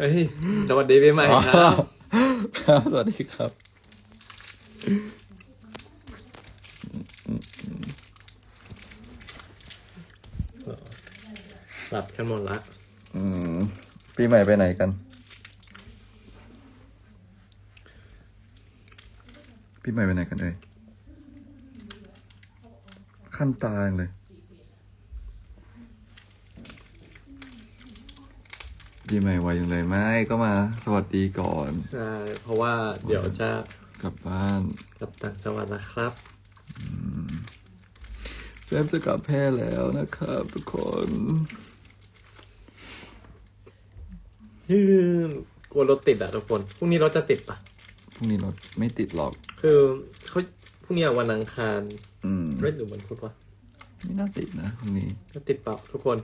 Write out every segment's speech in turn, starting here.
เฮ้ยสวัสดีปีใหม่ครับครับสวัสดีครับ หลับกันหมดละอืมปีใหม่ไปไหนกัน ปีใหม่ไปไหนกันเอ่ยขั้นตาจังเลย ปีใหม่ไวยังเลยไม่ก็มาสวัสดีก่อน ใช่เพราะว่าเดี๋ยวจะกลับบ้านกลับต่างจังหวัดนะครับแซมจะกลับแพร่แล้วนะครับทุกคนฮือกลัวรถติดอะทุกคนพรุ่งนี้รถจะติดปะพรุ่งนี้รถไม่ติดหรอก คือเขาพรุ่งนี้วันอังคารอืมไม่หรือวันพุธวะไม่น่าติดนะพรุ่งนี้ จะติดเปล่าทุกคน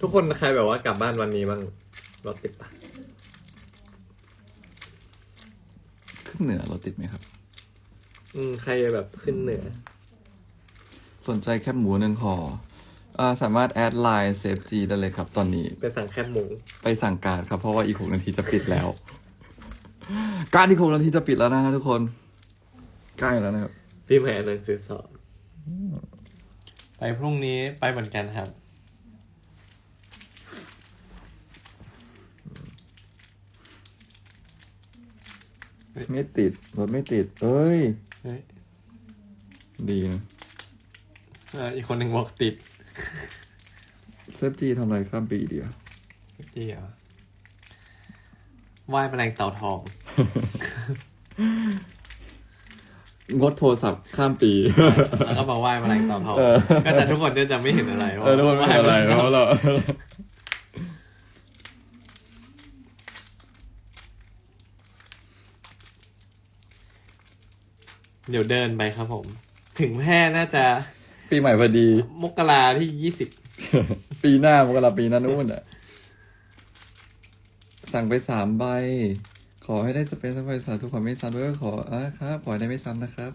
ทุกคนใครแบบว่ากลับบ้านวันนี้บ้าง รถติดปะขึ้นเหนือรถติดไหมครับ อืมใครแบบขึ้นเหนือ สนใจแคบหมูหนึ่งห่ออ่าสามารถแอดไลน์เซฟจีได้เลยครับ ตอนนี้ ไปสั่งแคบหมู ไปสั่งการครับ เพราะว่าอีกหกนาทีจะปิดแล้ว การอีกหกนาทีจะปิดแล้วนะฮะทุกคน ใกล้แล้วนะครับ พี่แม่หนังสือสอบไปพรุ่งนี้ไปเหมือนกันครับ ไม่ติดรถไม่ติด เอ้ย เฮ้ยดีนะเอ่ออีกคนหนึ่งบอกติดเซฟจีทำอะไรข้ามปีเดียวเดียวไหว้แมลงเต่าทอง งดโทรศัพท์ข้ามปี แล้วก็มาไหว้แมลงเต่าทองเออ ก็แต่ทุกคนจะจะไม่เห็นอะไรเออทุกคนไม่เป็นไรเพราะเรา เดี๋ยวเดินไปครับผม ถึงแพร่น่าจะปีใหม่พอดี มกราที่ยี่สิบ ปีหน้ามกราปีหน้านู่นอะ สั่งไปสามใบ ขอให้ได้สเปซสไปสาทุกคนไม่ซ้ำด้วยก็ขออะครับ ขอให้ได้ไม่ซ้ำนะครับ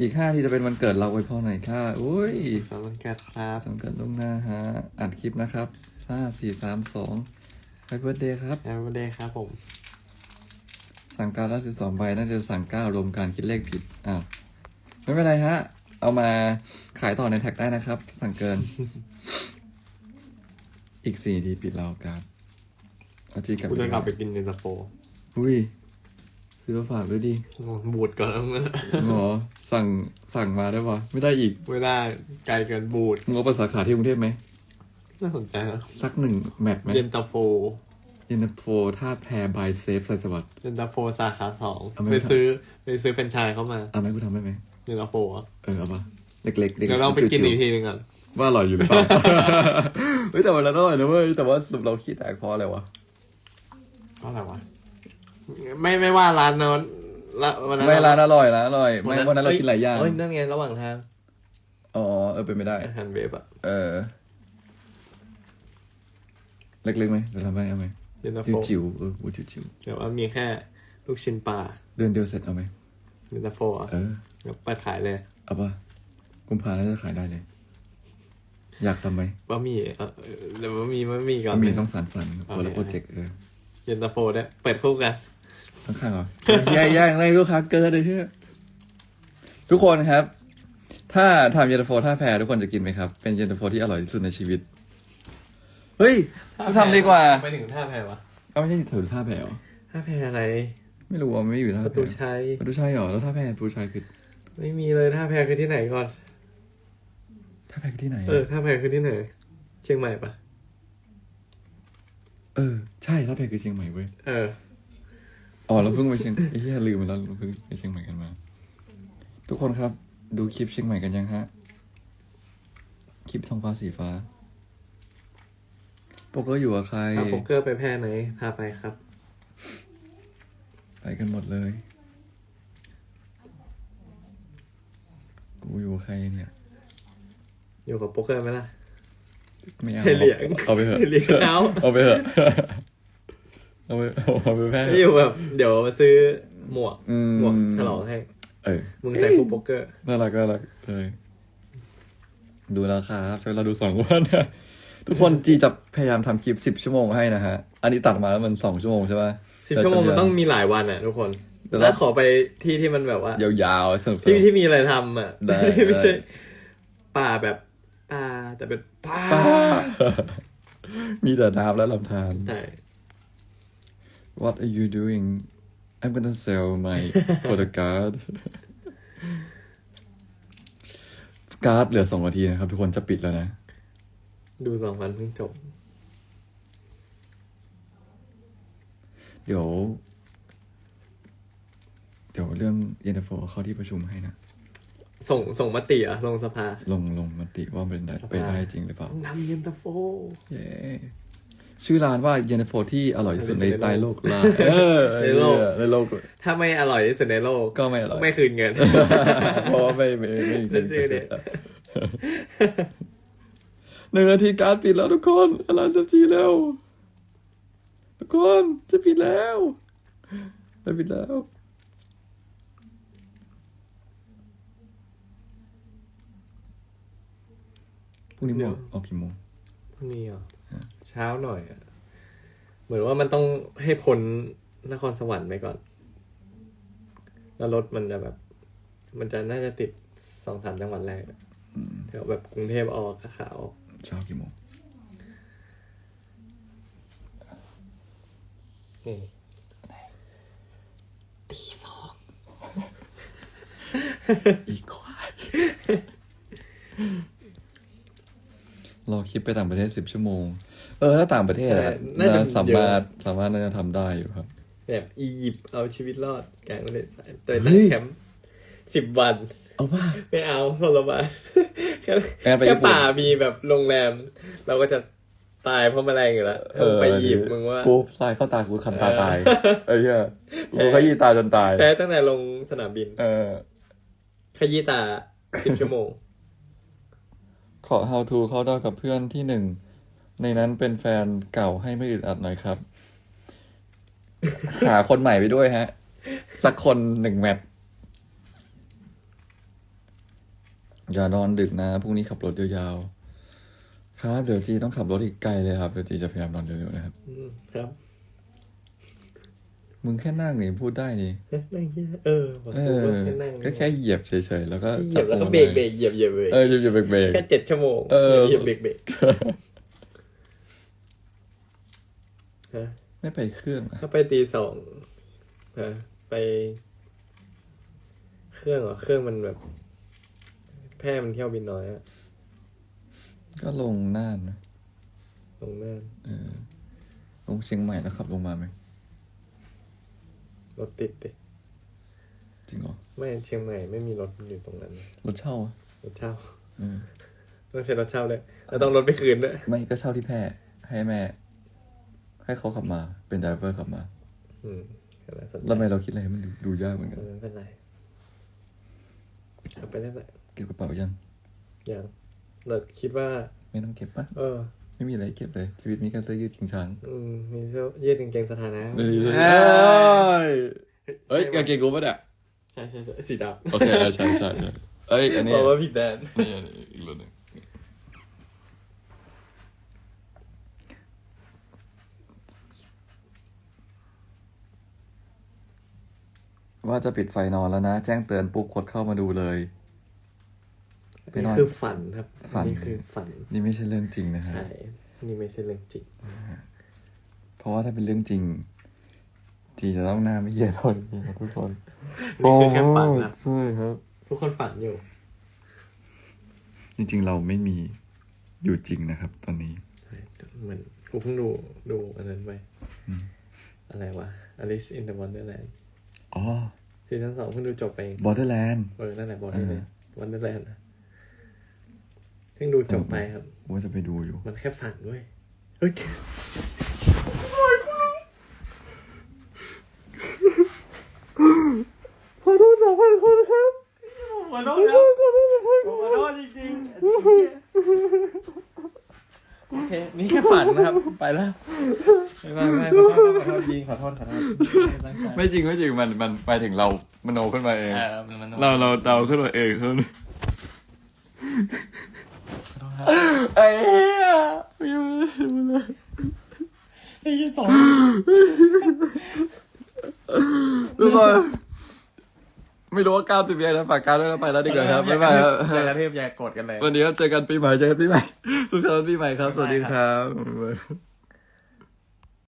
อีกห้าทีจะเป็นวันเกิดเราไว้พอหน่อยค่ะอุ้ยสำหรับวันเกิดครับสำเกิดล่วงหน้าฮะ อัดคลิปนะครับห้าสี่สามสองไฮเบิร์ดเดย์ครับ แฮปปี้เดย์ครับผม สั่งการละสิบสองใบน่าจะสั่งเก้ารวมการคิดเลขผิดอ้าวไม่เป็นไรฮะ เอามาขายต่อในแท็กได้นะครับ สั่งเกิน อีกสี่ทีปิดเราการเอาจีกลับกูจะกลับไปกินเย็นตาโฟอุ้ยซื้อมาฝากด้วยดิบูดก่อนแล้วนะหมอสั่งสั่งมาได้ปะไม่ได้อีกไม่ได้ไกลเกินบูดมึงเอาไปสาขาที่กรุงเทพไหมน่าสนใจนะสักหนึ่งแมตช์ไหมเย็นตาโฟ เย็นตาโฟท่าแพรบายเซฟใส่สวัสดิ์ เย็นตาโฟสาขาสองเอาไหม ไปซื้อไปซื้อเป็นไชายเข้ามาเอาไหมกูทำได้ไหม เย็นตาโฟอะเออเอาปะเล็กๆเล็กๆเดี๋ยวเราไปกินชิวๆอีกทีหนึงก่อนว่าอร่อยอยู่หรือเปล่า เฮ้ยแต่วันนั้นอร่อยนะเว้ยแต่ว่าสรุปเราขี้แตกเพราะอะไรวะเพราะอะไรวะไม่ไม่ว่าร้านนอนละวันนั้นไม่ร้านอร่อยนะอร่อยไม่วันนั้นเรากินหลายอย่าง เอ้ยนั่นไงระหว่างทางอ๋อเออเป็นไม่ได้ อาหารเวฟอะเออ เล็กๆไหมเดี๋ยวทำให้เอาไหมเย็นตาโฟจิ๋วๆเออบูจิ๋วเดี๋ยวว่ามีแค่ลูกชิ้นปลาๆเดือนเดียวเสร็จเอาไหม เย็นตาโฟอะเออเดี๋ยวเปิดขายเลยเอาปะกุมภาน่าจะขายได้เลย อยากทำไหมบะหมี่เออเดี๋ยวบะหมี่บะหมี่ก่อน มีต้องสารฝันเอาคนละเลยโปรเจกต์เออเย็นตาโฟได้วยเปิดคู่กัน ข้างๆเหรอ แย่แย่อะไรลูกค้าเกินเลยเชื่อทุกคนครับ ถ้าทำเย็นตาโฟท่าแพรทุกคนจะกินไหมครับ เป็นเย็นตาโฟที่อร่อยที่สุดในชีวิต เฮ้ยเราทำดีกว่า ไปถึงท่าแพวะก็ไม่ใช่แถวท่าแพรเหรอท่าแพอะไร ไม่รู้ว่ามันไม่อยู่ท่าปแพระตูชัย ประตูชัยเหรอแล้วท่าแพรประตูชัยคือไม่มีเลยท่าแพคือที่ไหนก่อน ท่าแพรคือที่ไหนเอออะท่าแพคือที่ไหน เชียงใหม่ปะเออใช่ท่าแพรคือเชียงใหม่เว้ยเออ อ๋อเราเพิ่งไปเชียงไอ้เหี้ยลืมไปแล้วเราเพิ่งไปเชียงใหม่กันมา ทุกคนครับ ดูคลิปเชียงใหม่กันยังฮะคลิปท้องฟ้าสีฟ้าโปกเกอร์อยู่กับใคร พาโป๊กเกอร์ไปแพร่ไหนพาไปครับ ไปกันหมดเลย กูอยู่กับใครเนี่ย อยู่กับโป๊กเกอร์ไหมล่ะ ไม่เอาให้เลี้ยงเอาไปเถอะให้เลี้ยงเอา เอาไปเถอะเอาไปเอาไปแพ้ ไม่อยู่แบบ เดี๋ยวมาซื้อหมวกอืม หมวกฉลองให้ เออ มึงใส่คู่โป๊กเกอร์ น่ารักน่ารักเลยดูแล้วครับใช้เวลาดูสองวันนะ ทุกคนจีจะพยายามทำคลิปสิบชั่วโมงให้นะฮะ อันนี้ตัดมาแล้วมันสองชั่วโมงใช่ปะสิบชั่วโมงมันต้องมีหลายวันอะทุกคนเดี๋ยวเราแล้วขอไปที่ที่มันแบบว่า ยาวๆสนุกๆที่ที่มีอะไรทำอะได้ไม่ใช่ได้ป่าแบบป่าแต่เป็นป่ามีแต่น้ำและลำธารใช่ What are you doing I'm gonna sell my photo card การ์ดเหลือสองนาทีนะครับ ทุกคนจะปิดแล้วนะ ดูสองวันเพิ่งจบ เดี๋ยว เดี๋ยวเรื่องเย็นตาโฟเข้าที่ประชุมให้นะ ส่งส่งมติเหรอะลงสภา ลงลงมติว่าเป็นได้ไปได้จริงหรือเปล่าต้องทำเย็นตาโฟ เย้ชื่อร้านว่าเย็นตาโฟที่อร่อยที่สุดในใต้โลกล่าเออในโลก ในโลก ถ้าไม่อร่อยที่สุดในโลก ก็ไม่อร่อย ไม่คืนเงิน เพราะว่าไม่ไม่ไม่ไม่เป็นชื่อเนี่ย หนึ่งนาทีการปิดแล้วทุกคนร้านซับจีแล้ว ทุกคนจะปิดแล้วจะปิดแล้วพรุ่งนี้หมดออกกี่โมงพรุ่งนี้เหรอเช้าหน่อยอะเหมือนว่ามันต้องให้พ้นนครสวรรค์ไปก่อน แล้วรถมันจะแบบ มันจะน่าจะติดสองสามจังหวัดแรกอะแถวแบบกรุงเทพออกขาออก เช้ากี่โมงนี่ตีสองอีกควายรอคลิปไปต่างประเทศสิบชั่วโมง เออ ถ้าต่างประเทศอะน่าสามารถสามารถน่าจะทำได้อยู่ครับ แบบอียิปต์เอาชีวิตรอดกลางทะเลทรายเตยเฮ้ตั้งยแคมป์ สิบวัน เอาว่าไม่เอาทรมานแค่งั้นไปแค่ญี่ปุ่น ป่ามีแบบโรงแรม เราก็จะตายเพราะแมลงอยู่แล้วถ้าไปอียิปต์มึงว่า กูทรายเข้าตากูคันตาตายเอ้ยเหี้ยกูขยี้ตาจนตายแต่ตั้งแต่ลงสนามบิน เออ ขยี้ตาสิบชั่วโมง ขอ how to เข้าดอยกับเพื่อนที่หนึ่ง ในนั้นเป็นแฟนเก่าให้ไม่อึดอัดหน่อยครับ หาคนใหม่ไปด้วยฮะ สักคนหนึ่งแมตช์ อย่านอนดึกนะพรุ่งนี้ขับรถยาวๆ ครับ เดี๋ยวจีต้องขับรถอีกไกลเลยครับ เดี๋ยวจีจะพยายามนอนเร็วๆนะครับ อืมครับมึงแค่นั่งนี่พูดได้นี่เอ๊ะนั่งเหี้ยเออผมเอก็อแค่นั่งก็แค่เหยียบเฉยๆ แล้วก็เหยียบแล้วก็จัเบรกพเบรวงกเหยียบเหยียบเบรกเออเหยียบเหยียบเบรก แค่เจ็ดชั่วโมงเออ เหยียบเบรกเบรกฮะไม่ไปเครื่องอะถ้าไปตีสองฮะไป เครื่องเหรอเครื่องมันแบบ แพร่มันเที่ยวบินน้อยอะก็ลงน่านนะตรงนั้นเออลงเชียงใหม่แล้วขับลงมาไหมรถติดดิจริงเหรอไม่เชียงใหม่ไม่มีรถอยู่ตรงนั้น รถเช่าอะรถเช่าเออต้องใช้รถเช่าเลยแล้วต้องรถไปคืนด้วยไม่ก็เช่าที่แพร่ให้แม่ ให้เขาขับมาเป็นไดรเวอร์ขับมา อืมก็น่าสนใจแล้วทำไมเราคิดอะไรให้มันดูดูยากเหมือนกัน เออไม่เป็นไรเอาไปได้ไหม เก็บกระเป๋ายัง อย่างเราคิดว่า ไม่ต้องเก็บปะเออ ไม่มีอะไรเก็บเลย ชีวิตมีแค่เสื้อยืดชิงช้างอืมมีเสื้อยืดกางเกงสถานะเอ้ยเอ้ยเอ้ยกางเกงกูปะเนี่ยใช่ใช่ใช่สีดำโอเคใช่ใช่ใช่เอ้ยอันนี้บอกว่าผิดแดนนี่อันนี้อีกรุ่นหนึ่งว่าจะปิดไฟนอนแล้วนะ แจ้งเตือนปุ๊บกดเข้ามาดูเลย ไปนอนนี่คือฝันครับฝัน นี่คือฝันนี่ไม่ใช่เรื่องจริงนะฮะใช่นี่ไม่ใช่เรื่องจริงเพราะว่าถ้าเป็นเรื่องจริง จีจะต้องหน้าไม่เย็นเท่านี้ครับทุกคนนี่คือแค่ฝันครับใช่ครับ ทุกคนฝันอยู่ จริงๆเราไม่มีอยู่จริงนะครับ ตอนนี้ ใช่เหมือนกูเพิ่งดูดูอันนั้นไปอะไรวะ Alice in the Wonderland อ๋อ ซีซั่นสองเพิ่งดูจบไปเอง Borderland เออนั่นแหละบอกได้เลย Wonderland นะ เพิ่งดูจบไปครับ ว่าจะไปดูอยู่ มันแค่ฝันด้วยเฮ้ยขอโทษนะขอโทษครับขอโทษแล้วขอโทษขอโทษจริงๆ โอเค นี่แค่ฝันนะครับ ไปแล้วไม่ไม่ไม่ขอโทษขอโทษจริงขอโทษขอโทษไม่ตั้งใจไม่จริงไม่จริงมันมันไปถึงเรามโนขึ้นมาเองเออมันมันเราเราเดาขึ้นมาเองขึ้น ขอโทษครับไอ้เหี้ยอยู่ไอ้ยี่สองทุกคนไม่รู้ว่าก้าวเป็นยังไงนะฝากก้าวด้วยแล้วไปแล้วดีกว่าครับบ๊ายบายครับอย่ากระเทพอย่ากดกันเลย วันนี้ก็เจอกันปีใหม่เจอกันปีใหม่สุขสันต์ปีใหม่ครับ สวัสดีครับ